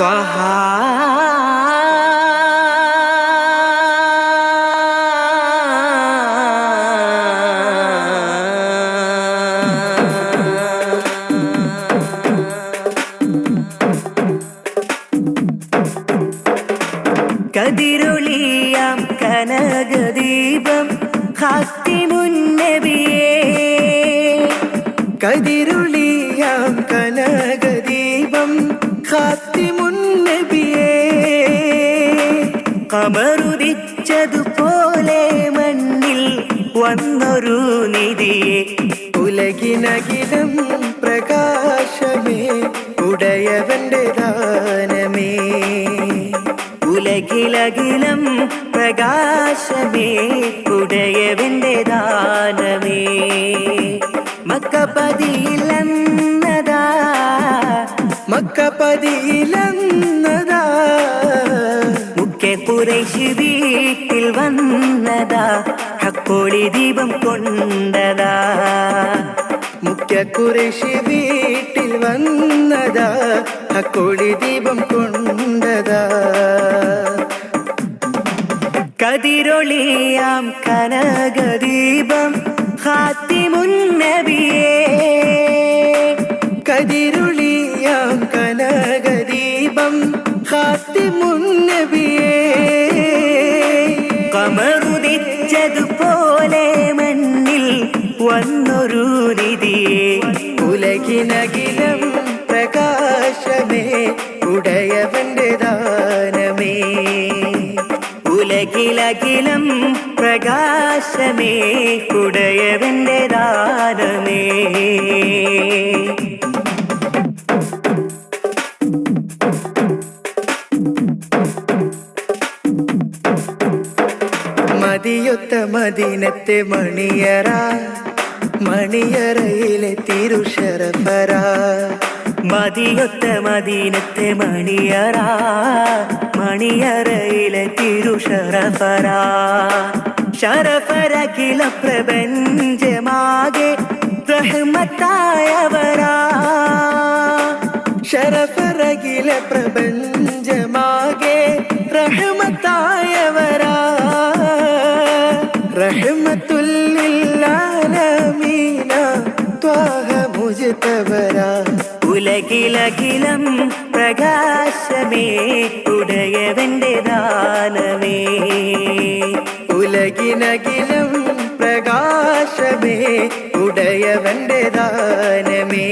ത്വഹ കതിരുളിയാം കനകദീപം ഹാത്തിമുന്നബിയേ കതിരുളിയാം കനകദീപം കമറുദിച്ചതുപോലെ മണ്ണിൽ വന്നൊരു നിധിയെ. ഉലകിനകിലം പ്രകാശമേ ഉടയവന്റെ ദാനമേ. ഉലകിലകിലം പ്രകാശമേ ഉടയവന്റെ ദാനമേ. മക്കപ്പതിയിലെന്നതാ മക്കപതിയിലെന്നതാ മുഖ്യ കുറേശ് വീട്ടിൽ വന്നതാ. ഹക്കോളി ദീപം കൊണ്ടതാ. മുഖ്യ കുറേശ് വീട്ടിൽ വന്നതാ. ഹക്കോളി ദീപം കൊണ്ടതാ. കതിരൊളിയാം കനകദീപം ഹാത്തിമുന്നബിയേ. കതിരൊളിയാം കനകദീപം ഹാത്തിമുന്നബിയേ. ഉടയവന്റെ ദാനമേ. ഉലകിലകിലം പ്രകാശമേ ഉടയവന്റെ ദാനമേ. മതിയൊത്ത മദീനത്തെ മണിയറ മണിയറയിലെ തിരുഷറഫര മതിയൊത്ത മദീനത്തെ മണിയറ മണിയറയിലെ തിരു ഷറഫറ. ശരഫരകില പ്രപഞ്ചമാകെ റഹ്മത്തായവരാ. ശരഫരകില പ്രപഞ്ചമാകെ റഹ്മത്തായവരാ. റഹ്മത്തുല്ലാലമീന ഉലകിലകിലം പ്രകാശമേ ഉടയവന്റെ ദാനമേ. ഉലകിലകിലം പ്രകാശമേ ഉടയവന്റെ ദാനമേ.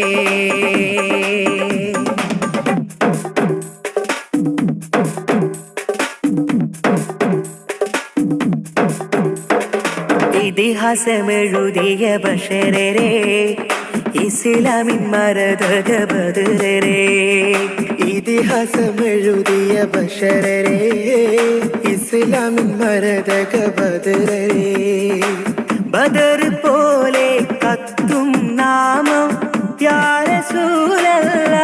ഇതിഹാസമെഴുതിയ ബഷരരെ ഇസ്ലാമിൻ മരതക ബദരരെ ഇതിഹാസമെഴുതിയ ബഷരരെ ഇസ്ലാമിൻ മരതക ബദരരെ ബദർ പോലെ കത്തും നാമം ത്യാരസൂലല്ല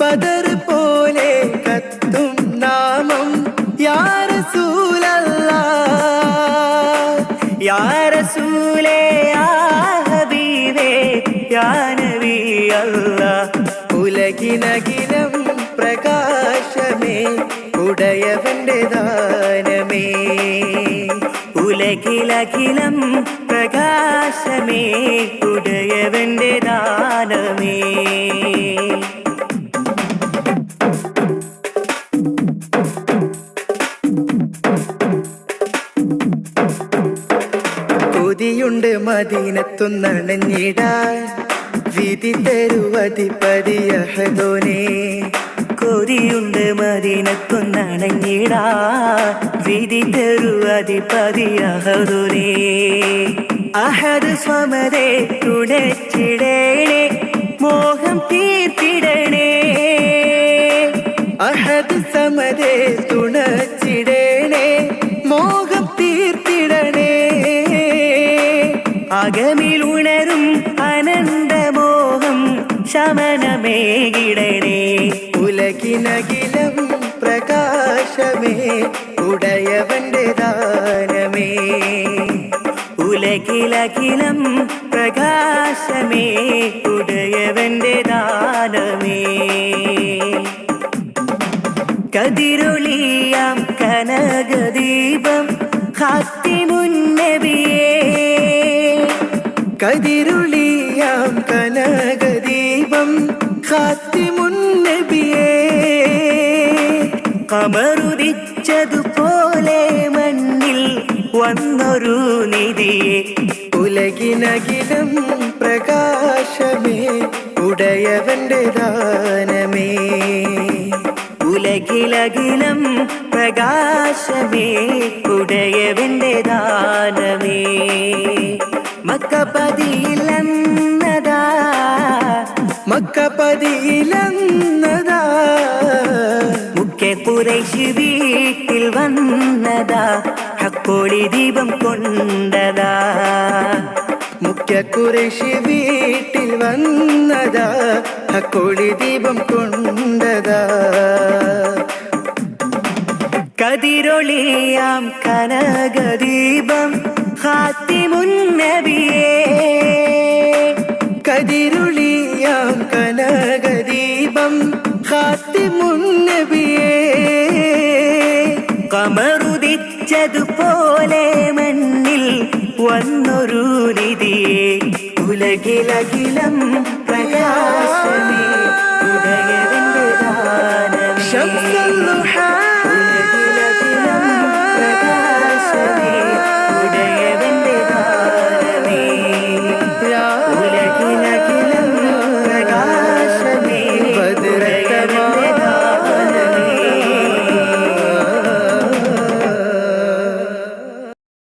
ബദർ പോലെ കത്തും നാമം യാരസൂലല്ല. യാരസൂലേ യാ ഹബീബേ യാ നബി അല്ലാഹ് ഉലകിനകിലം പ്രകാശമേ ഉടയവന്റെ ദാനമേ. ഉലകിലകിലം പ്രകാശമേ ഉടയവന്റെ ദാനമേ. കൊതിയുണ്ട് മദീനത്തുന്നണഞ്ഞിടാൻ വിധി തരുവതിപതിയഹദോനെ കൊതിയുണ്ട് മദീനത്തുന്നണഞ്ഞിടാ വിധി തരുവതിപതിയഹദോനെ അഹദ് സ്വമരെ തുണച്ചിടണേ. മോഹം തീർത്തിടണേ. അഹദ് സമരെ തുണച്ചിടേണേ ശമനമേകിടണേ. ഉലകിനകിലവും പ്രകാശമേ ഉടയവന്റെ ദാനമേ. ഉലകിലകിലം പ്രകാശമേ ഉടയവന്റെ ദാനമേ. കതിരൊളിയാം കനകദീപം കതിരുളിയാം കമറുദിച്ചതുപോലെ മണ്ണിൽ വന്നൊരു നിധിയെ ഉലകിനകിലം പ്രകാശമേ ഉടയവന്റെ ദാനമേ. ഉലകിലകിലം പ്രകാശമേ ഉടയവന്റെ ദാനമേ. മക്കപതിയിലെന്നതാ മക്കപതിയിലെന്നതാ കുറേശ് വീട്ടിൽ വന്നതാ. ഹക്കോളി ദീപം കൊണ്ടതാ. മുഖ്യ കുറേശ് വീട്ടിൽ വന്നതാ. ഹക്കോളി ദീപം കൊണ്ടതാ. കതിരൊളിയാം കനകദീപം ഹാത്തിമുന്നബിയേ. കതിരൊളിയാം കനകദീപം ഹാത്തിമുന്നബിയേ ഉലകിലകിലം പ്രകാശമേ ഉദയവന്റെ ദാനമേ